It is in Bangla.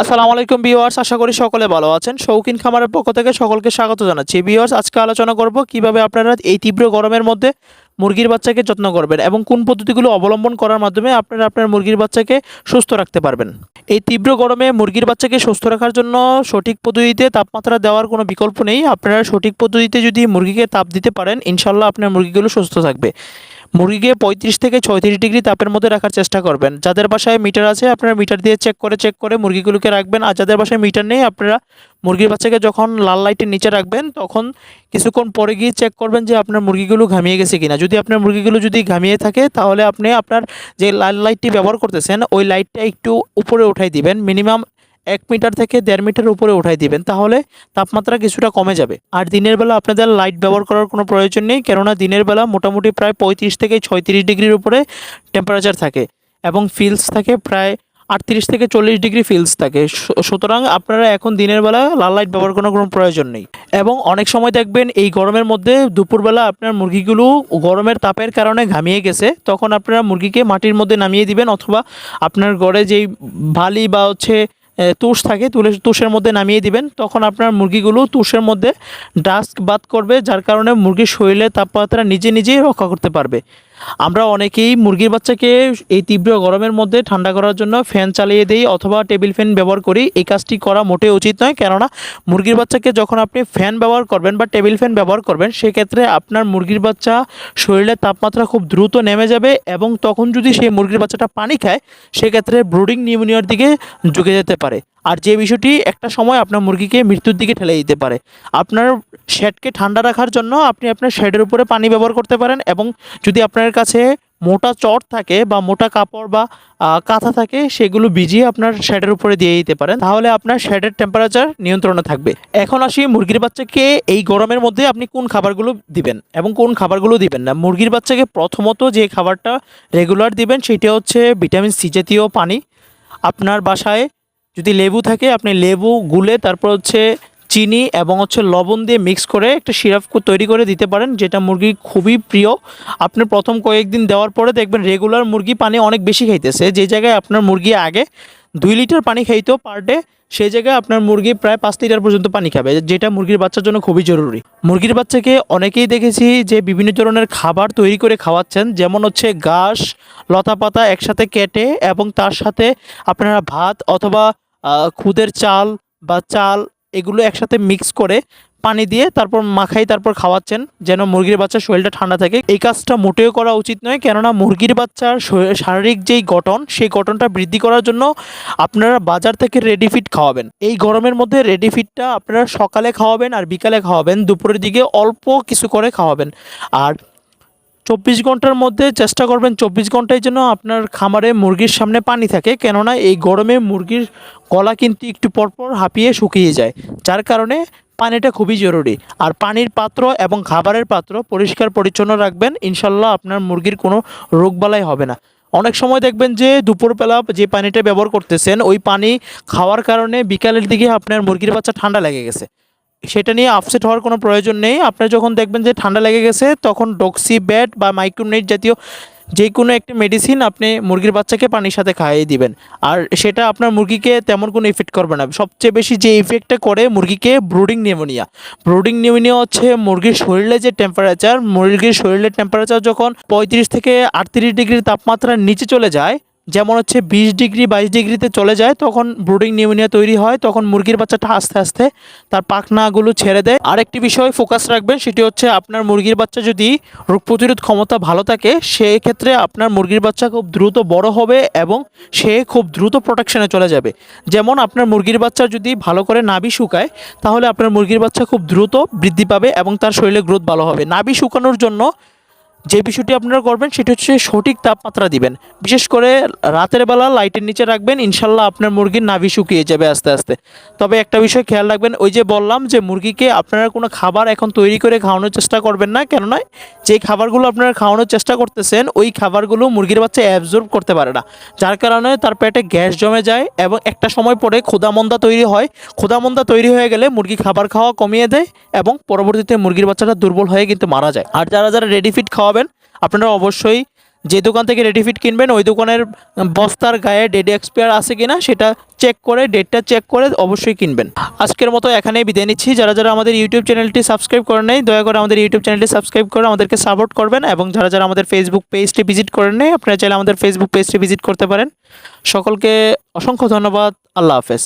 আসসালামু আলাইকুম ভিউয়ার্স, আশা করি সকলে ভালো আছেন। শৌখিন খামারের পক্ষ থেকে সকলকে স্বাগত জানাচ্ছি। ভিউয়ার্স, আজকে আলোচনা করব কীভাবে আপনারা এই তীব্র গরমের মধ্যে মুরগির বাচ্চাকে যত্ন করবেন এবং কোন পদ্ধতিগুলো অবলম্বন করার মাধ্যমে আপনারা আপনার মুরগির বাচ্চাকে সুস্থ রাখতে পারবেন। এই তীব্র গরমে মুরগির বাচ্চাকে সুস্থ রাখার জন্য সঠিক পদ্ধতিতে তাপমাত্রা দেওয়ার কোনো বিকল্প নেই। আপনারা সঠিক পদ্ধতিতে যদি মুরগিকে তাপ দিতে পারেন ইনশাল্লাহ আপনার মুরগিগুলো সুস্থ থাকবে। মুরগিকে পঁয়ত্রিশ থেকে ছয়ত্রিশ ডিগ্রি তাপের মধ্যে রাখার চেষ্টা করবেন। যাদের বাসায় মিটার আছে, আপনারা মিটার দিয়ে চেক করে চেক করে মুরগিগুলোকে রাখবেন। আর যাদের বাসায় মিটার নেই, আপনারা মুরগির বাচ্চাকে যখন লাল লাইটের নিচে রাখবেন, তখন কিছুক্ষণ পরে গিয়ে চেক করবেন যে আপনার মুরগিগুলো ঘামিয়ে গেছে কিনা। যদি আপনার মুরগিগুলো যদি ঘামিয়ে থাকে, তাহলে আপনি আপনার যে লাল লাইটটি ব্যবহার করতেছেন, ওই লাইটটা একটু উপরে উঠাই দিবেন। মিনিমাম এক মিটার থেকে দেড় মিটার উপরে উঠাই দিবেন, তাহলে তাপমাত্রা কিছুটা কমে যাবে। আর দিনের বেলা আপনাদের লাইট ব্যবহার করার কোনো প্রয়োজন নেই, কেননা দিনের বেলা মোটামুটি প্রায় পঁয়ত্রিশ থেকে ছয়ত্রিশ ডিগ্রির উপরে টেম্পারেচার থাকে এবং ফিলস থাকে প্রায় আটত্রিশ থেকে চল্লিশ ডিগ্রি ফিলস থাকে। সুতরাং আপনারা এখন দিনের বেলা লাল লাইট ব্যবহার করার কোনো প্রয়োজন নেই। এবং অনেক সময় দেখবেন এই গরমের মধ্যে দুপুরবেলা আপনার মুরগিগুলো গরমের তাপের কারণে ঘামিয়ে গেছে, তখন আপনারা মুরগিকে মাটির মধ্যে নামিয়ে দিবেন অথবা আপনার ঘরে যেই বালি বা হচ্ছে তুষ থাকে, তুলে তুষের মধ্যে নামিয়ে দিবেন। তখন আপনার মুরগিগুলো তুষের মধ্যে ডাস্ক বাদ করবে, যার কারণে মুরগির শরীরে তাপমাত্রা নিজে নিজেই রক্ষা করতে পারবে। আমরা অনেকেই মুরগির বাচ্চাকে এই তীব্র গরমের মধ্যে ঠান্ডা করার জন্য ফ্যান চালিয়ে দিই অথবা টেবিল ফ্যান ব্যবহার করি। এই কাজটি করা মোটেই উচিত নয়, কেননা মুরগির বাচ্চাকে যখন আপনি ফ্যান ব্যবহার করবেন বা টেবিল ফ্যান ব্যবহার করবেন, সেক্ষেত্রে আপনার মুরগির বাচ্চা শরীরের তাপমাত্রা খুব দ্রুত নেমে যাবে এবং তখন যদি সেই মুরগির বাচ্চাটা পানি খায়, সেক্ষেত্রে ব্রুডিং নিউমোনিয়ার দিকে ঝুঁকে যেতে পারে। আর যে বিষয়টি একটা সময় আপনার মুরগিকে মৃত্যুর দিকে ঠেলে দিতে পারে। আপনার শেডকে ঠান্ডা রাখার জন্য আপনি আপনার শেডের উপরে পানি ব্যবহার করতে পারেন এবং যদি আপনার কাছে মোটা চট থাকে বা মোটা কাপড় বা কাঁথা থাকে, সেগুলো ভিজিয়ে আপনার শেডের উপরে দিয়ে দিতে পারেন। তাহলে আপনার শেডের টেম্পারেচার নিয়ন্ত্রণে থাকবে। এখন আসি মুরগির বাচ্চাকে এই গরমের মধ্যে আপনি কোন খাবারগুলো দিবেন এবং কোন খাবারগুলো দিবেন না? মুরগির বাচ্চাকে প্রথমত যে খাবারটা রেগুলার দিবেন, সেটা হচ্ছে ভিটামিন সি জাতীয় পানি। আপনার বাসায় যদি লেবু থাকে, আপনি লেবু, গুলে তারপর হচ্ছে চিনি এবং হচ্ছে লবণ দিয়ে মিক্স করে একটা সিরাপ তৈরি করে দিতে পারেন, যেটা মুরগি খুবই প্রিয়। আপনি প্রথম কয়েকদিন দেওয়ার পরে দেখবেন রেগুলার মুরগি পানি অনেক বেশি খাইতেছে। যে জায়গায় আপনার মুরগি আগে দুই লিটার পানি খাইতো পার ডে সেই জায়গায় আপনার মুরগি প্রায় পাঁচ লিটার পর্যন্ত পানি খাবে, যেটা মুরগির বাচ্চার জন্য খুবই জরুরি। মুরগির বাচ্চাকে অনেকেই দেখেছি যে বিভিন্ন ধরনের খাবার তৈরি করে খাওয়াচ্ছেন, যেমন হচ্ছে ঘাস লতা পাতা একসাথে কেটে এবং তার সাথে আপনারা ভাত অথবা খুদের চাল বা চাল এগুলো একসাথে মিক্স করে পানি দিয়ে তারপর মাখাই, তারপর খাওয়াচ্ছেন যেন মুরগির বাচ্চার শরীরটা ঠান্ডা থাকে। এই কাজটা মোটেও করা উচিত নয়, কেননা মুরগির বাচ্চার শারীরিক যেই গঠন, সেই গঠনটা বৃদ্ধি করার জন্য আপনারা বাজার থেকে রেডি ফিড খাওয়াবেন। এই গরমের মধ্যে রেডি ফিডটা আপনারা সকালে খাওয়াবেন আর বিকালে খাওয়াবেন, দুপুরের দিকে অল্প কিছু করে খাওয়াবেন। আর চব্বিশ ঘণ্টার মধ্যে চেষ্টা করবেন চব্বিশ ঘন্টায় যেন আপনার খামারে মুরগির সামনে পানি থাকে, কেননা এই গরমে মুরগির গলা কিন্তু একটু পরপর হাঁপিয়ে শুকিয়ে যায়, যার কারণে পানিটা খুবই জরুরি। আর পানির পাত্র এবং খাবারের পাত্র পরিষ্কার পরিচ্ছন্ন রাখবেন, ইনশাল্লাহ আপনার মুরগির কোনো রোগবালাই হবে না। অনেক সময় দেখবেন যে দুপুরবেলা যে পানিটা ব্যবহার করতেছেন, ওই পানি খাওয়ার কারণে বিকালের দিকে আপনার মুরগির বাচ্চা ঠান্ডা লেগে গেছে। সেটা নিয়ে আপসেট হওয়ার কোনো প্রয়োজন নেই। আপনার যখন দেখবেন যে ঠান্ডা লেগে গেছে, তখন ডক্সি ব্যাট বা মাইক্রোনেট জাতীয় যে কোনো একটি মেডিসিন আপনি মুরগির বাচ্চাকে পানির সাথে খাইয়ে দিবেন। আর সেটা আপনার মুরগিকে তেমন কোনো ইফেক্ট করবে না। সবচেয়ে বেশি যে ইফেক্টটা করে মুরগিকে ব্রুডিং নিউমোনিয়া ব্রুডিং নিউমোনিয়া হচ্ছে মুরগির শরীরে যে টেম্পারেচার মুরগির শরীরের টেম্পারেচার যখন পঁয়ত্রিশ থেকে আটত্রিশ ডিগ্রি তাপমাত্রার নিচে চলে যায় যেমন হচ্ছে বিশ ডিগ্রি, বাইশ ডিগ্রিতে চলে যায়, তখন ব্রুডিং নিউমোনিয়া তৈরি হয়, তখন মুরগির বাচ্চাটা আস্তে আস্তে তার পাখনাগুলো ছেড়ে দেয়। আরেকটি বিষয় ফোকাস রাখবেন, সেটি হচ্ছে আপনার মুরগির বাচ্চা যদি রোগ প্রতিরোধ ক্ষমতা ভালো থাকে সেই ক্ষেত্রে আপনার মুরগির বাচ্চা খুব দ্রুত বড় হবে এবং সে খুব দ্রুত প্রোটেকশনে চলে যাবে। যেমন আপনার মুরগির বাচ্চা যদি ভালো করে নাভি শুকায়, তাহলে আপনার মুরগির বাচ্চা খুব দ্রুত বৃদ্ধি পাবে এবং তার শরীরে গ্রোথ ভালো হবে। নাভি শুকানোর জন্য যে বিষয়টি আপনারা করবেন, সেটি হচ্ছে সঠিক তাপমাত্রা দিবেন। বিশেষ করে রাতের বেলা লাইটের নিচে রাখবেন, ইনশাল্লাহ আপনার মুরগির নাভি শুকিয়ে যাবে আস্তে আস্তে। তবে একটা বিষয় খেয়াল রাখবেন, ওই যে বললাম যে মুরগিকে আপনারা কোনো খাবার এখন তৈরি করে খাওয়ানোর চেষ্টা করবেন না, কেননা যে খাবারগুলো আপনারা খাওয়ানোর চেষ্টা করতেছেন, ওই খাবারগুলো মুরগির বাচ্চা অ্যাবজর্ব করতে পারে না। যার কারণে তার পেটে গ্যাস জমে যায় এবং একটা সময় পরে ক্ষুদামন্দা তৈরি হয়। ক্ষুদামন্দা তৈরি হয়ে গেলে মুরগি খাবার খাওয়া কমিয়ে দেয় এবং পরবর্তীতে মুরগির বাচ্চাটা দুর্বল হয়ে কিন্তু মারা যায়। আর যারা যারা রেডি ফিট খাওয়াবেন, আপনারা অবশ্যই যে দোকান থেকে রেডিফিট কিনবেন, ওই দোকানের বস্তার গায়ে ডেট এক্সপায়ার আছে কিনা সেটা চেক করে ডেটটা চেক করে অবশ্যই কিনবেন। আজকের মতো এখানেই বিদায় নিচ্ছি। যারা যারা আমাদের ইউটিউব চ্যানেলটি সাবস্ক্রাইব করেন নাই, দয়া করে আমাদের ইউটিউব চ্যানেলটি সাবস্ক্রাইব করে আমাদেরকে সাপোর্ট করবেন এবং যারা যারা আমাদের ফেসবুক পেজটি ভিজিট করেন নাই, আপনারা চাইলে আমাদের ফেসবুক পেজটি ভিজিট করতে পারেন। সকলকে অসংখ্য ধন্যবাদ। আল্লাহ হাফেজ।